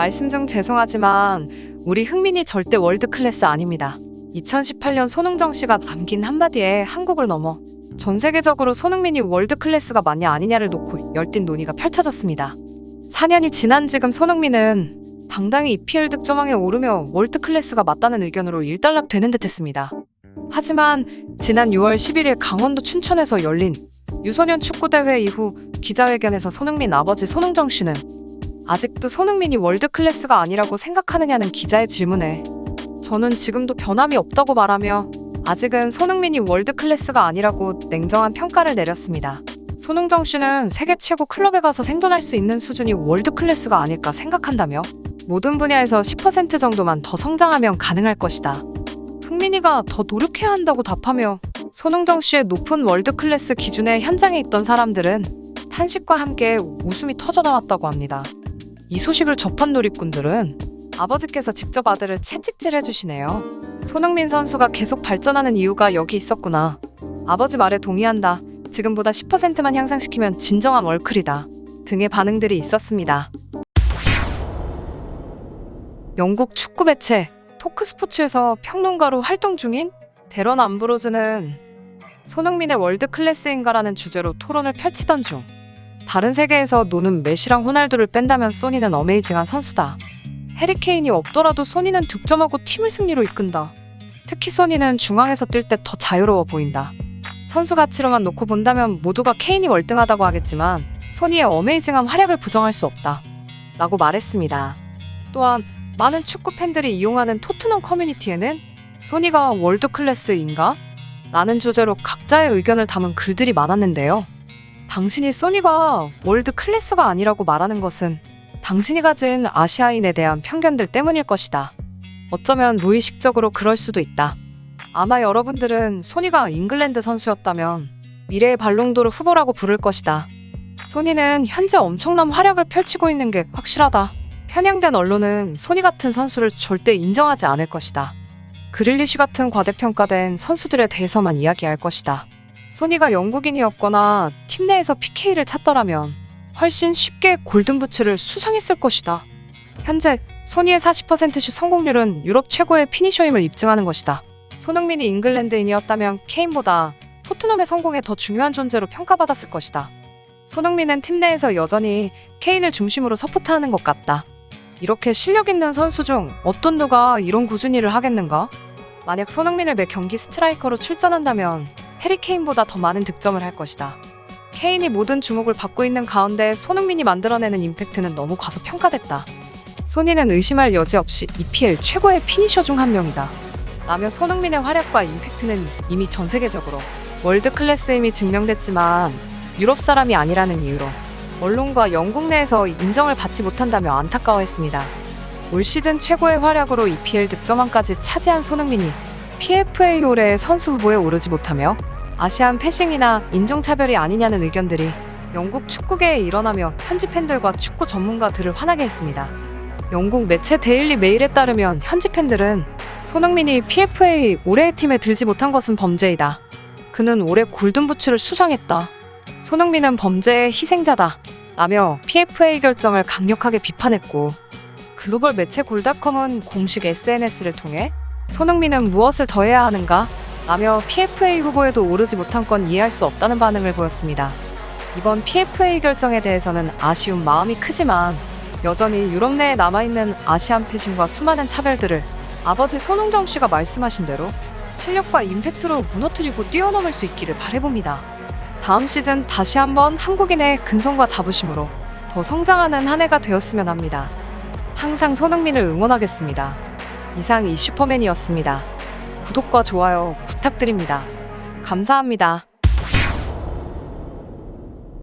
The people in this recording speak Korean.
말씀 중 죄송하지만 우리 흥민이 절대 월드 클래스 아닙니다. 2018년 손흥정 씨가 남긴 한마디에 한국을 넘어 전 세계적으로 손흥민이 월드 클래스가 맞냐 아니냐를 놓고 열띤 논의가 펼쳐졌습니다. 4년이 지난 지금 손흥민은 당당히 EPL 득점왕에 오르며 월드 클래스가 맞다는 의견으로 일단락되는 듯했습니다. 하지만 지난 6월 11일 강원도 춘천에서 열린 유소년 축구대회 이후 기자회견에서 손흥민 아버지 손흥정 씨는 아직도 손흥민이 월드 클래스가 아니라고 생각하느냐는 기자의 질문에 저는 지금도 변함이 없다고 말하며 아직은 손흥민이 월드 클래스가 아니라고 냉정한 평가를 내렸습니다. 손흥정 씨는 세계 최고 클럽에 가서 생존할 수 있는 수준이 월드 클래스가 아닐까 생각한다며 모든 분야에서 10% 정도만 더 성장하면 가능할 것이다. 흥민이가 더 노력해야 한다고 답하며 손흥정 씨의 높은 월드 클래스 기준에 현장에 있던 사람들은 탄식과 함께 웃음이 터져 나왔다고 합니다. 이 소식을 접한 누리꾼들은 아버지께서 직접 아들을 채찍질 해 주시네요. 손흥민 선수가 계속 발전하는 이유가 여기 있었구나. 아버지 말에 동의한다. 지금보다 10%만 향상시키면 진정한 월클이다. 등의 반응들이 있었습니다. 영국 축구 매체 토크스포츠에서 평론가로 활동 중인 데런 암브로즈는 손흥민의 월드 클래스인가라는 주제로 토론을 펼치던 중 다른 세계에서 노는 메시랑 호날두를 뺀다면 소니는 어메이징한 선수다. 해리케인이 없더라도 소니는 득점하고 팀을 승리로 이끈다. 특히 소니는 중앙에서 뛸 때 더 자유로워 보인다. 선수 가치로만 놓고 본다면 모두가 케인이 월등하다고 하겠지만 소니의 어메이징한 활약을 부정할 수 없다. 라고 말했습니다. 또한 많은 축구 팬들이 이용하는 토트넘 커뮤니티에는 소니가 월드 클래스인가? 라는 주제로 각자의 의견을 담은 글들이 많았는데요. 당신이 소니가 월드 클래스가 아니라고 말하는 것은 당신이 가진 아시아인에 대한 편견들 때문일 것이다. 어쩌면 무의식적으로 그럴 수도 있다. 아마 여러분들은 소니가 잉글랜드 선수였다면 미래의 발롱도르 후보라고 부를 것이다. 소니는 현재 엄청난 활약을 펼치고 있는 게 확실하다. 편향된 언론은 소니 같은 선수를 절대 인정하지 않을 것이다. 그릴리쉬 같은 과대평가된 선수들에 대해서만 이야기할 것이다. 소니가 영국인이었거나 팀 내에서 PK를 찾더라면 훨씬 쉽게 골든부츠를 수상했을 것이다. 현재 소니의 40%슛 성공률은 유럽 최고의 피니셔임을 입증하는 것이다. 손흥민이 잉글랜드인이었다면 케인보다 토트넘의 성공에 더 중요한 존재로 평가받았을 것이다. 손흥민은 팀 내에서 여전히 케인을 중심으로 서포트하는 것 같다. 이렇게 실력 있는 선수 중 어떤 누가 이런 일을 하겠는가? 만약 손흥민을 매 경기 스트라이커로 출전한다면 해리 케인보다 더 많은 득점을 할 것이다. 케인이 모든 주목을 받고 있는 가운데 손흥민이 만들어내는 임팩트는 너무 과소평가됐다. 소니는 의심할 여지 없이 EPL 최고의 피니셔 중 한 명이다. 라며 손흥민의 활약과 임팩트는 이미 전 세계적으로 월드 클래스임이 증명됐지만 유럽 사람이 아니라는 이유로 언론과 영국 내에서 인정을 받지 못한다며 안타까워했습니다. 올 시즌 최고의 활약으로 EPL 득점왕까지 차지한 손흥민이 PFA 올해 선수 후보에 오르지 못하며 아시안 패싱이나 인종차별이 아니냐는 의견들이 영국 축구계에 일어나며 현지 팬들과 축구 전문가들을 화나게 했습니다. 영국 매체 데일리 메일에 따르면 현지 팬들은 손흥민이 PFA 올해의 팀에 들지 못한 것은 범죄이다. 그는 올해 골든부츠를 수상했다. 손흥민은 범죄의 희생자다. 라며 PFA 결정을 강력하게 비판했고 글로벌 매체 골닷컴은 공식 SNS를 통해 손흥민은 무엇을 더 해야 하는가? 라며 PFA 후보에도 오르지 못한 건 이해할 수 없다는 반응을 보였습니다. 이번 PFA 결정에 대해서는 아쉬운 마음이 크지만 여전히 유럽 내에 남아있는 아시안 패신과 수많은 차별들을 아버지 손흥정 씨가 말씀하신 대로 실력과 임팩트로 무너뜨리고 뛰어넘을 수 있기를 바래봅니다. 다음 시즌 다시 한번 한국인의 근성과 자부심으로 더 성장하는 한 해가 되었으면 합니다. 항상 손흥민을 응원하겠습니다. 이상 이 슈퍼맨이었습니다. 구독과 좋아요 부탁드립니다. 감사합니다.